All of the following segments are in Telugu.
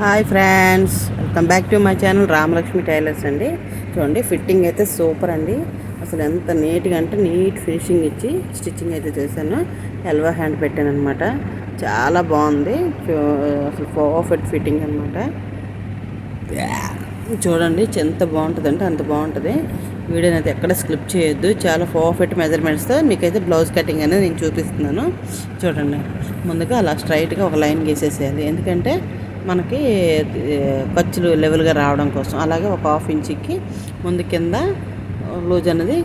Hi friends welcome back to my channel Ramalakshmi tailors అండి. చూడండి ఫిట్టింగ్ అయితే సూపర్ అండి. అసలు ఎంత నీట్గా అంటే నీట్ ఫినిషింగ్ ఇచ్చి స్టిచ్చింగ్ అయితే చేశాను. ఎల్వా హ్యాండ్ పెట్టాను అనమాట చాలా బాగుంది. అసలు పర్ఫెక్ట్ ఫిట్టింగ్ అనమాట చూడండి ఎంత బాగుంటుందంటే అంత బాగుంటుంది. వీడియోని అయితే ఎక్కడ స్క్లిప్ చేయొద్దు. చాలా పర్ఫెక్ట్ మెజర్మెంట్స్తో మీకైతే బ్లౌజ్ కటింగ్ అనేది నేను చూపిస్తున్నాను. చూడండి ముందుగా అలా స్ట్రైట్గా ఒక లైన్ గీసేసేయాలి. ఎందుకంటే మనకి ఖర్చులు లెవెల్గా రావడం కోసం. అలాగే ఒక హాఫ్ ఇంచుకి ముందు కింద లూజ్ అనేది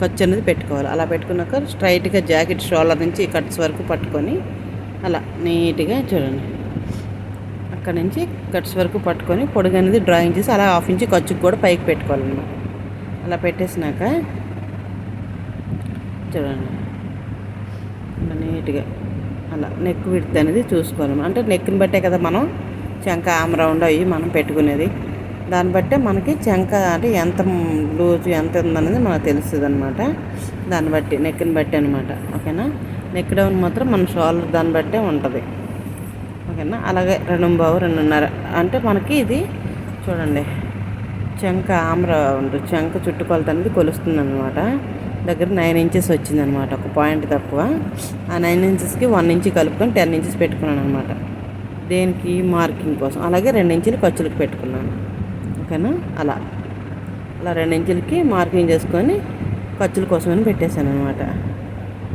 ఖర్చు అనేది పెట్టుకోవాలి. అలా పెట్టుకున్నాక స్ట్రైట్గా జాకెట్ షోల్డర్ నుంచి కట్స్ వరకు పట్టుకొని అలా నీట్గా చూడండి. అక్కడ నుంచి కట్స్ వరకు పట్టుకొని పొడుగు అనేది డ్రాయింగ్ చేసి అలా హాఫ్ ఇంచ్ ఖర్చుకు కూడా పైకి పెట్టుకోవాలన్నమాట. అలా పెట్టేసినాక చూడండి. నీట్గా అలా నెక్ విడత అనేది చూసుకోవాలి. అంటే నెక్ని బట్టే కదా మనం చెంక ఆమ్ రౌండ్ అవి మనం పెట్టుకునేది. దాన్ని బట్టే మనకి చెంక అంటే ఎంత లూజు ఎంత ఉందనేది మనకు తెలుస్తుంది అనమాట దాన్ని బట్టి నెక్ని బట్టి అనమాట ఓకేనా? నెక్ డౌన్ మాత్రం మన షోల్డర్ దాన్ని బట్టే ఉంటుంది. ఓకేనా? అలాగే రెండు బావు రెండున్నర. అంటే మనకి ఇది చూడండి. చెంక ఆమ్ర చెంక చుట్టుకొలత అనేది కొలుస్తుంది అనమాట దగ్గర నైన్ ఇంచెస్ వచ్చింది అనమాట ఒక పాయింట్ తక్కువ. ఆ నైన్ ఇంచెస్కి వన్ ఇంచ్ కలుపుకొని టెన్ ఇంచెస్ పెట్టుకున్నాను అనమాట. దేనికి? మార్కింగ్ కోసం. అలాగే రెండు ఇంచులు ఖర్చులకు పెట్టుకున్నాను. ఓకేనా? అలా. అలా రెండు ఇంచులకి మార్కింగ్ చేసుకొని ఖర్చుల కోసమని పెట్టేశాను అనమాట.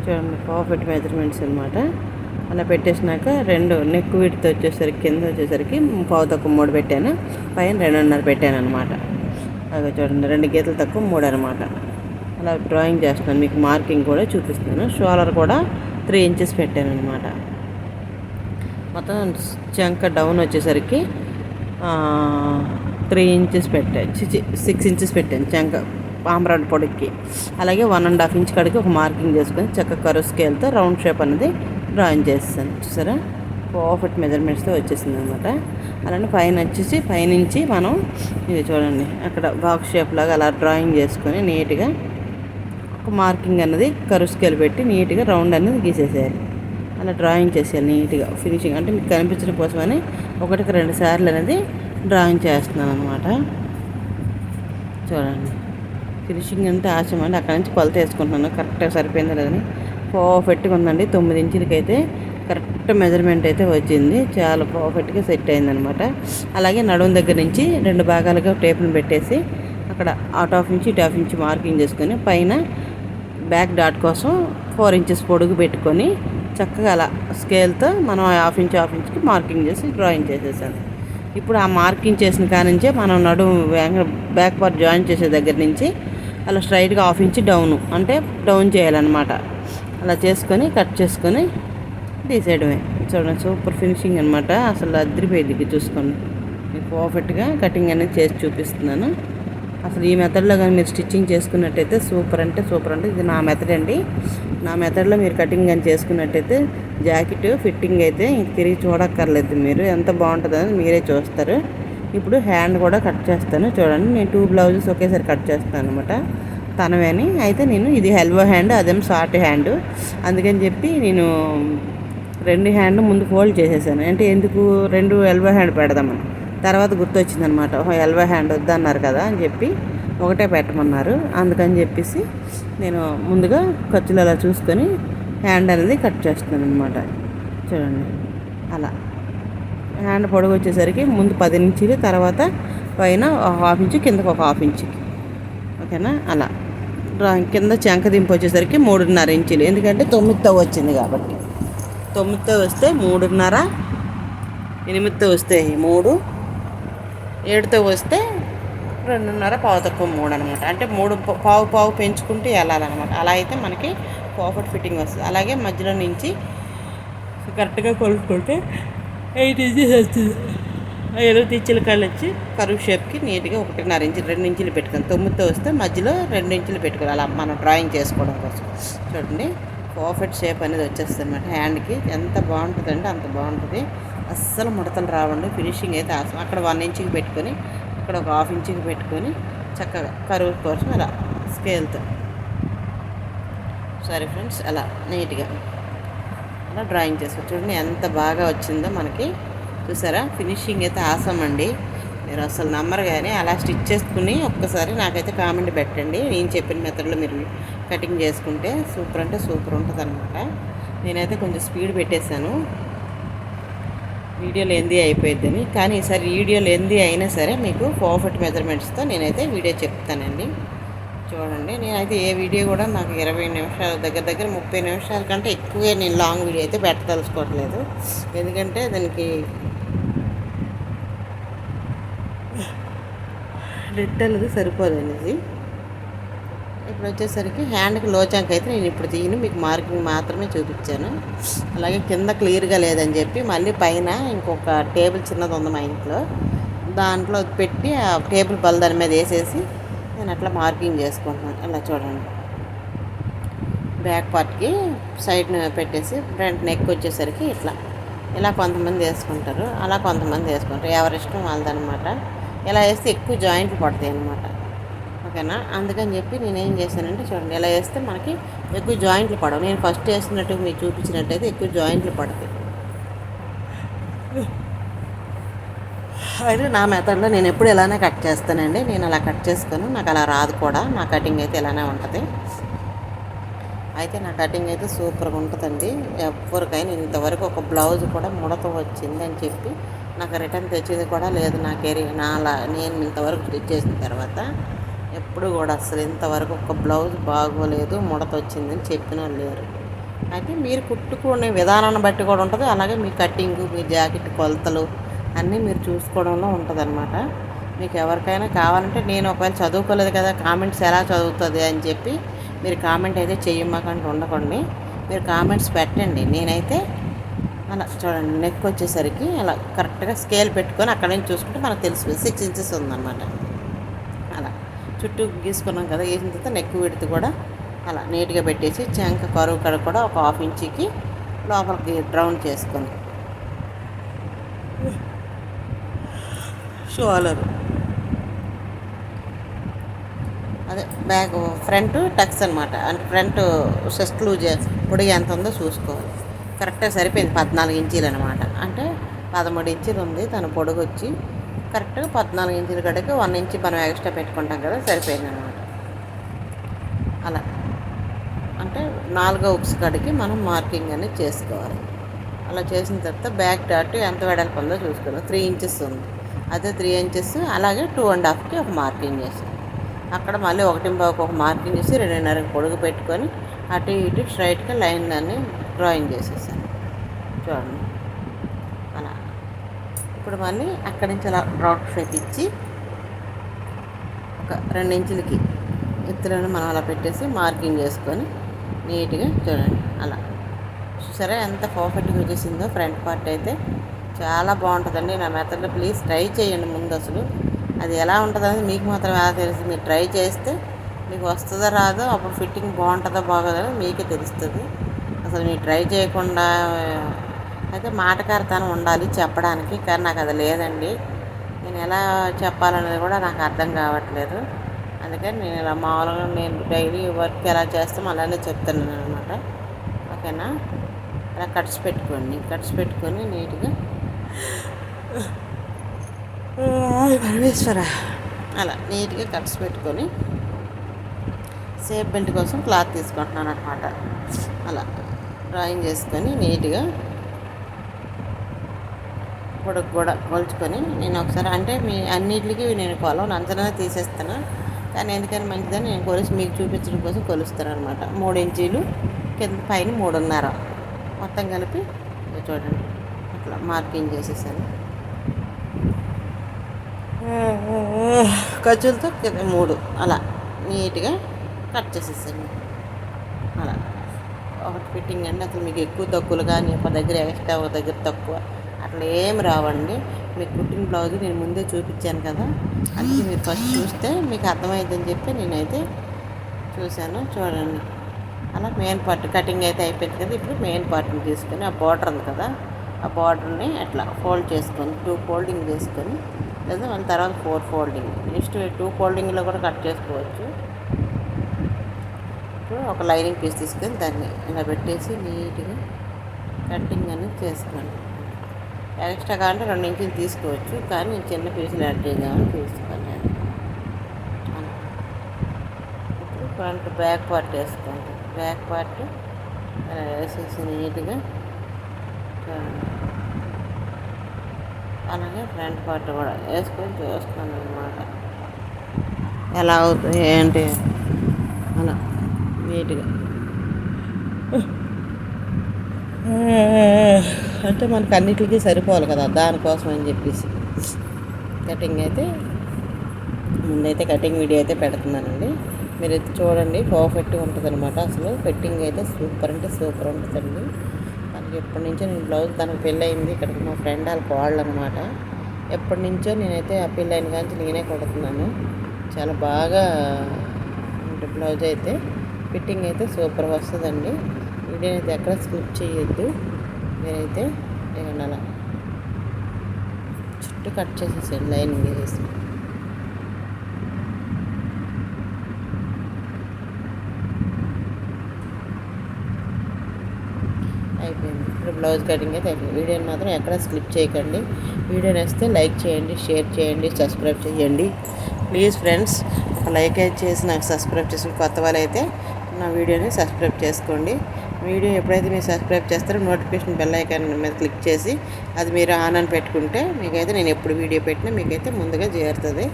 చూడండి పర్ఫెక్ట్ మెజర్మెంట్స్ అనమాట. అలా పెట్టేసినాక రెండు నెక్ వీడితో వచ్చేసరికి కింద వచ్చేసరికి పావు తక్కువ మూడు పెట్టాను. పైన రెండున్నర పెట్టాను అనమాట. అలా చూడండి రెండు గీతలు తక్కువ మూడు అనమాట. అలా డ్రాయింగ్ చేస్తున్నాను మీకు మార్కింగ్ కూడా చూపిస్తాను షోలర్ కూడా త్రీ ఇంచెస్ పెట్టాను అనమాట మొత్తం చంక డౌన్ వచ్చేసరికి త్రీ ఇంచెస్ పెట్టాను సిక్స్ ఇంచెస్ పెట్టాను చంక పామరాడు పొడికి. అలాగే వన్ అండ్ హాఫ్ ఇంచ్ కాడికి ఒక మార్కింగ్ చేసుకొని చక్క కరు స్కేల్తో రౌండ్ షేప్ అనేది డ్రాయింగ్ చేస్తాను. చూసారా? పర్ఫెక్ట్ మెజర్మెంట్స్తో వచ్చేసింది అనమాట అలానే పైన వచ్చేసి పైనుంచి మనం ఇది చూడండి అక్కడ బాక్స్ షేప్ లాగా అలా డ్రాయింగ్ చేసుకొని నీట్గా ఒక మార్కింగ్ అనేది కరువు పెట్టి నీట్గా రౌండ్ అనేది గీసేసేయాలి. అలా డ్రాయింగ్ చేసేయాలి నీట్గా ఫినిషింగ్ అంటే మీకు కనిపించడం కోసమని ఒకటికి రెండు సార్లు అనేది డ్రాయింగ్ చేస్తున్నాను అనమాట చూడండి. ఫినిషింగ్ అంటే ఆశం అండి. అక్కడ నుంచి కొలత వేసుకుంటున్నాను. కరెక్ట్గా సరిపోయింది లేదని పర్ఫెక్ట్గా ఉందండి. తొమ్మిది ఇంచులకి అయితే కరెక్ట్ మెజర్మెంట్ అయితే వచ్చింది. చాలా పర్ఫెక్ట్గా సెట్ అయిందనమాట అలాగే నడుము దగ్గర నుంచి రెండు భాగాలుగా టేపును పెట్టేసి అక్కడ అవుట్ ఆఫ్ నుంచి ఇటు ఆఫ్ ఇంచ్ మార్కింగ్ చేసుకొని పైన బ్యాక్ డాట్ కోసం ఫోర్ ఇంచెస్ పొడుగు పెట్టుకొని చక్కగా అలా స్కేల్తో మనం హాఫ్ ఇంచ్ హాఫ్ ఇంచ్కి మార్కింగ్ చేసి డ్రాయింగ్ చేసేసాను ఇప్పుడు ఆ మార్కింగ్ చేసిన కాడి మనం నడుము బ్యాక్ పార్ట్ జాయిన్ చేసే దగ్గర నుంచి అలా స్ట్రైట్గా హాఫ్ ఇంచ్ డౌన్ అంటే డౌన్ చేయాలన్నమాట. అలా చేసుకొని కట్ చేసుకొని తీసేయడమే. చూడండి సూపర్ ఫినిషింగ్ అనమాట అసలు అదిరిపోయింది ఇది చూసుకోండి మీకు పర్ఫెక్ట్గా కటింగ్ అనేది చేసి చూపిస్తున్నాను. అసలు ఈ మెథడ్లో కానీ మీరు స్టిచ్చింగ్ చేసుకున్నట్టయితే సూపర్ అంటే సూపర్ అంటే ఇది నా మెథడ్ అండి. నా మెథడ్లో మీరు కటింగ్ కానీ చేసుకున్నట్టయితే జాకెట్ ఫిట్టింగ్ అయితే ఇంక తిరిగి చూడక్కర్లేదు మీరు. ఎంత బాగుంటుందో మీరే చూస్తారు. ఇప్పుడు హ్యాండ్ కూడా కట్ చేస్తాను. చూడండి నేను టూ బ్లౌజెస్ ఒకేసారి కట్ చేస్తాను అనమాట తనవేని. అయితే నేను ఇది హెల్వో హ్యాండ్ అదేం షార్ట్ హ్యాండ్ అందుకని చెప్పి నేను రెండు హ్యాండ్ ముందు ఫోల్డ్ చేసేసాను. అంటే ఎందుకు? రెండు ఎల్బో హ్యాండ్ పెడదామని. తర్వాత గుర్తొచ్చిందనమాట ఓహో ఎల్బో హ్యాండ్ వద్దన్నారు కదా అని చెప్పి ఒకటే పెట్టమన్నారు. అందుకని చెప్పేసి నేను ముందుగా ఖర్చులు అలా చూసుకొని హ్యాండ్ అనేది కట్ చేస్తున్నాను అనమాట చూడండి అలా. హ్యాండ్ పొడవు వచ్చేసరికి ముందు పది ఇంచులు తర్వాత పైన ఒక హాఫ్ ఇంచు కిందకు ఒక హాఫ్ ఇంచుకి ఓకేనా? అలా. డ్రాయింగ్ కింద చెంక దింపు వచ్చేసరికి మూడున్నర ఇంచులు. ఎందుకంటే తొమ్మిదితో వచ్చింది కాబట్టి. తొమ్మిదితో వస్తే మూడున్నర ఎనిమిదితో వస్తే మూడు ఏడుతో వస్తే రెండున్నర పావు తక్కువ మూడు అనమాట అంటే మూడు పావు పావు పెంచుకుంటూ వెళ్ళాలన్నమాట అలా అయితే మనకి పర్ఫెక్ట్ ఫిట్టింగ్ వస్తుంది. అలాగే మధ్యలో నుంచి కరెక్ట్గా కొలుసుకుంటే ఎయిట్ ఇంచెస్ వస్తుంది. ఎనిమిది ఇంచుల కళ్ళు వచ్చి కరువు షేప్కి నీట్గా ఒకటిన్నర ఇంచులు రెండు ఇంచులు పెట్టుకొని తొమ్మిదితో వస్తే మధ్యలో రెండు ఇంచులు పెట్టుకోవాలి. అలా మనం డ్రాయింగ్ చేసుకోవడం కోసం. చూడండి పర్ఫెక్ట్ షేప్ అనేది వచ్చేస్తుంది అనమాట హ్యాండ్కి ఎంత బాగుంటుందంటే అంత బాగుంటుంది. అస్సలు ముడతలు రావండి. ఫినిషింగ్ అయితే అవసరం అక్కడ వన్ ఇంచుకి పెట్టుకొని ఇక్కడ ఒక హాఫ్ ఇంచ్కి పెట్టుకొని చక్కగా కరువు కోసం అలా స్కేల్తో. సారీ ఫ్రెండ్స్ అలా నీట్గా. అలా డ్రాయింగ్ చేసుకోవచ్చు. చూడండి ఎంత బాగా వచ్చిందో మనకి. చూసారా? ఫినిషింగ్ అయితే ఆసం అండి. మీరు అసలు నమ్మరు కానీ అలా స్టిచ్ చేసుకుని ఒక్కసారి నాకైతే కామెంట్ పెట్టండి. నేను చెప్పిన మెథడ్లో మీరు కటింగ్ చేసుకుంటే సూపర్ అంటే సూపర్ ఉంటుంది అనమాట నేనైతే కొంచెం స్పీడ్ పెట్టేశాను. వీడియో లెందీ అయిపోయిద్దని. కానీ ఈసారి వీడియో లెందీ అయినా సరే మీకు పర్ఫెక్ట్ మెజర్మెంట్స్తో నేనైతే వీడియో చెప్తానండి. చూడండి నేనైతే ఏ వీడియో కూడా నాకు ఇరవై నిమిషాల దగ్గర దగ్గర ముప్పై నిమిషాల కంటే ఎక్కువే నేను లాంగ్ వీడియో అయితే పెట్టదలుచుకోవట్లేదు. ఎందుకంటే దానికి నెట్ అనేది సరిపోదనేది. ఇప్పుడు వచ్చేసరికి హ్యాండ్కి లోచాంక్ అయితే నేను ఇప్పుడు తీయను. మీకు మార్కింగ్ మాత్రమే చూపించాను. అలాగే కింద క్లియర్గా లేదని చెప్పి మళ్ళీ పైన ఇంకొక టేబుల్ చిన్నది ఉంది మా ఇంట్లో. దాంట్లో పెట్టి ఆ టేబుల్ బల్ దాని మీద వేసేసి నేను అట్లా మార్కింగ్ చేసుకుంటున్నాను. ఇలా చూడండి. బ్యాక్ పార్ట్కి సైడ్ పెట్టేసి ఫ్రంట్ నెక్ వచ్చేసరికి ఇట్లా. ఇలా కొంతమంది వేసుకుంటారు. అలా కొంతమంది వేసుకుంటారు. ఎవరిష్టం వాళ్ళదనమాట. ఇలా వేస్తే ఎక్కువ జాయింట్లు పడతాయి అన్నమాట ఓకేనా అందుకని చెప్పి నేను ఏం చేశానంటే చూడండి ఇలా వేస్తే మనకి ఎక్కువ జాయింట్లు పడవు. నేను ఫస్ట్ వేసినట్టు మీకు చూపించినట్టయితే ఎక్కువ జాయింట్లు పడతాయి. అయితే నా మెథడ్లో నేను ఎప్పుడు ఇలానే కట్ చేస్తానండి. నేను అలా కట్ చేసుకోను. నాకు అలా రాదు కూడా. నా కటింగ్ అయితే ఇలానే ఉంటుంది. అయితే నా కటింగ్ అయితే సూపర్గా ఉంటుందండి. ఎవరికైనా ఇంతవరకు ఒక బ్లౌజ్ కూడా ముడత వచ్చింది అని చెప్పి నాకు రిటర్న్ తెచ్చేది కూడా లేదు. నా కెరీర్ నా నేను ఇంతవరకు స్టిచ్ చేసిన తర్వాత ఎప్పుడు కూడా అసలు ఇంతవరకు ఒక బ్లౌజ్ బాగోలేదు ముడత వచ్చిందని చెప్పిన లేరు. అయితే మీరు కుట్టుకునే విధానాన్ని బట్టి కూడా ఉంటుంది. అలాగే మీ కట్టింగు మీ జాకెట్ కొలతలు అన్నీ మీరు చూసుకోవడంలో ఉంటుంది అనమాట మీకు ఎవరికైనా కావాలంటే నేను ఒకవేళ చదువుకోలేదు కదా కామెంట్స్ ఎలా చదువుతుంది అని చెప్పి మీరు కామెంట్ అయితే చెయ్యమ్మకంటే ఉండకండి. మీరు కామెంట్స్ పెట్టండి. నేనైతే అలా చూడండి నెక్ వచ్చేసరికి అలా కరెక్ట్గా స్కేల్ పెట్టుకొని అక్కడ నుంచి చూసుకుంటే మనకు తెలిసిపోయింది. సిక్స్ ఇంచెస్ ఉందన్నమాట. చుట్టూ గీసుకున్నాం కదా వేసిన తర్వాత నెక్ విడితే కూడా అలా నీట్గా పెట్టేసి చెంక కరువు కడ కూడా ఒక హాఫ్ ఇంచీకి లోపలికి రౌండ్ చేసుకొని షోలర్. అదే బ్యాగ్ ఫ్రంట్ టక్స్ అనమాట అంటే ఫ్రంట్ సెస్ట్ లూజ్ పొడిగి ఎంత ఉందో చూసుకోవాలి. కరెక్ట్గా సరిపోయింది పద్నాలుగు ఇంచీలు అనమాట అంటే పదమూడు ఇంచీలు ఉంది తన పొడుగు వచ్చి కరెక్ట్గా పద్నాలుగు ఇంచుల కడికి వన్ ఇంచ్ మనం ఎక్స్ట్రా పెట్టుకుంటాం కదా సరిపోయింది అనమాట అలా. అంటే నాలుగో ఉక్స్ కాడికి మనం మార్కింగ్ అనేది చేసుకోవాలి. అలా చేసిన తర్వాత బ్యాక్ డాట్ ఎంత వెడల్పు ఉందో త్రీ ఇంచెస్ ఉంది. అదే త్రీ ఇంచెస్ అలాగే టూ అండ్ హాఫ్కి ఒక మార్కింగ్ చేసాం అక్కడ మళ్ళీ ఒకటి బాకు ఒక మార్కింగ్ చేసి రెండున్నర పొడుగు పెట్టుకొని అటు ఇటు స్ట్రైట్గా లైన్ దాన్ని డ్రాయింగ్ చేసేసాను చూడండి. ఇప్పుడు మళ్ళీ అక్కడి నుంచి అలా రౌట్ షేప్ ఇచ్చి ఒక రెండు ఇంచులకి ఎత్తులను మనం అలా పెట్టేసి మార్కింగ్ చేసుకొని నీట్గా చూడండి. అలా. సరే ఎంత పర్ఫెక్ట్గా వచ్చేసిందో ఫ్రంట్ పార్ట్ అయితే చాలా బాగుంటుందండి. నా మెథడ్లో ప్లీజ్ ట్రై చేయండి ముందు అసలు. అది ఎలా ఉంటుందని మీకు మాత్రం ఎలా తెలుసు. మీరు ట్రై చేస్తే మీకు వస్తుందో రాదో అప్పుడు ఫిట్టింగ్ బాగుంటుందో బాగోదో మీకే తెలుస్తుంది. అసలు మీరు ట్రై చేయకుండా అయితే మాటకారితనం ఉండాలి చెప్పడానికి కానీ నాకు అది లేదండి. నేను ఎలా చెప్పాలనేది కూడా నాకు అర్థం కావట్లేదు. అందుకని నేను ఇలా మామూలుగా నేను డైలీ వర్క్ ఎలా చేస్తామో అలానే చెప్తున్నాను అనమాట ఓకేనా? అలా కట్స్ పెట్టుకోండి కట్స్ పెట్టుకొని నీట్గా. పరమేశ్వర. అలా నీట్గా కట్స్ పెట్టుకొని సేఫ్ బెల్ట్ కోసం క్లాత్ తీసుకుంటున్నాను అనమాట అలా డ్రాయింగ్ చేసుకొని నీట్గా పొడుగు కూడా కొలుచుకొని నేను ఒకసారి అంటే మీ అన్నిటికి నేను కొలవను అంచనా తీసేస్తాను కానీ ఎందుకని మంచిదని నేను కొలిసి మీకు చూపించడం కోసం కొలుస్తాను అనమాట మూడు ఇంచీలు కింద పైన మూడున్నర. మొత్తం కలిపి చూడండి. అట్లా మార్కింగ్ చేసేసాను. ఖర్చులతో కింద మూడు. అలా నీట్గా కట్ చేసేసాను. అలా. ఒకటి ఫిట్టింగ్ అండి అసలు మీకు ఎక్కువ తక్కువలు కానీ ఒక దగ్గర ఎక్స్ట్రా ఒక దగ్గర తక్కువ. అట్లా ఏం రావండి. మీకు కుట్టిన బ్లౌజ్ నేను ముందే చూపించాను కదా. అందుకే మీరు ఫస్ట్ చూస్తే మీకు అర్థమైందని చెప్పి నేనైతే చూశాను. చూడండి. అలా మెయిన్ పార్ట్ కటింగ్ అయితే అయిపోయింది కదా. ఇప్పుడు మెయిన్ పార్ట్ని తీసుకొని ఆ బార్డర్ ఉంది కదా. ఆ బార్డర్ని అట్లా ఫోల్డ్ చేసుకొని టూ ఫోల్డింగ్ చేసుకొని లేదా మన తర్వాత ఫోర్ ఫోల్డింగ్. నెక్స్ట్ టూ ఫోల్డింగ్లో కూడా కట్ చేసుకోవచ్చు. ఇప్పుడు ఒక లైనింగ్ పీస్ తీసుకొని దాన్ని ఇలా పెట్టేసి నీట్గా కటింగ్ అనేది చేసుకోండి. ఎక్స్ట్రా కావాలంటే రెండు ఇంచులు తీసుకోవచ్చు. కానీ నేను చిన్న పీసులు యాడ్ చేద్దామని తీసుకున్నాను ఇప్పుడు ఫ్రంట్ బ్యాక్ పార్ట్ వేసుకోండి. బ్యాక్ పార్ట్ వేసేసి నీట్గా అలాగే ఫ్రంట్ పార్ట్ కూడా వేసుకొని చూస్తాను అనమాట ఎలా అవుతుంది ఏంటి అలా నీట్గా. అంటే మనకు అన్నిటికీ సరిపోవాలి కదా దానికోసం అని చెప్పేసి. కటింగ్ అయితే ముందైతే కటింగ్ వీడియో అయితే పెడుతున్నానండి. మీరు అయితే చూడండి పర్ఫెక్ట్గా ఉంటుంది అనమాట అసలు. ఫిట్టింగ్ అయితే సూపర్ అంటే సూపర్ ఉంటుందండి. తనకి ఎప్పటి నుంచో నేను బ్లౌజ్ తనకు పెళ్ళయింది ఇక్కడికి మా ఫ్రెండ్ వాళ్ళ కోళ్ళు అనమాట ఎప్పటి నుంచో నేనైతే ఆ పెళ్ళైన కానీ నేనే కొడుతున్నాను. చాలా బాగా ఉంటుంది బ్లౌజ్ అయితే. ఫిట్టింగ్ అయితే సూపర్ వస్తుందండి. వీడియో అయితే ఎక్కడ స్కిప్ చేయొద్దు. మీరైతే నేను అలా చుట్టూ కట్ చేసేసాను లైనింగ్ వేసేసి. అయిపోయింది. ఇప్పుడు బ్లౌజ్ కటింగ్ అయితే అయిపోయింది. వీడియోని మాత్రం ఎక్కడ స్క్లిప్ చేయకండి. వీడియో నచ్చితే లైక్ చేయండి షేర్ చేయండి సబ్స్క్రైబ్ చేయండి. ప్లీజ్ ఫ్రెండ్స్ ఒక లైక్ అయితే చేసి నాకు సబ్స్క్రైబ్ చేసి కొత్త వాళ్ళు అయితే నా వీడియోని సబ్స్క్రైబ్ చేసుకోండి. వీడియో ఎప్పుడైతే మీరు సబ్స్క్రైబ్ చేస్తారో నోటిఫికేషన్ బెల్ ఐకాన్ మీద క్లిక్ చేసి అది మీరు ఆన్ అని పెట్టుకుంటే మీకైతే నేను ఎప్పుడు వీడియో పెట్టినా మీకైతే ముందుగా చేరుతుంది.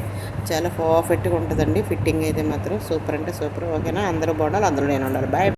చాలా పర్ఫెక్ట్గా ఉంటుందండి. ఫిట్టింగ్ అయితే మాత్రం సూపర్ అంటే సూపర్. ఓకేనా? అందరూ బాగుండాలి అందరూ నేను ఉండాలి. బాయ్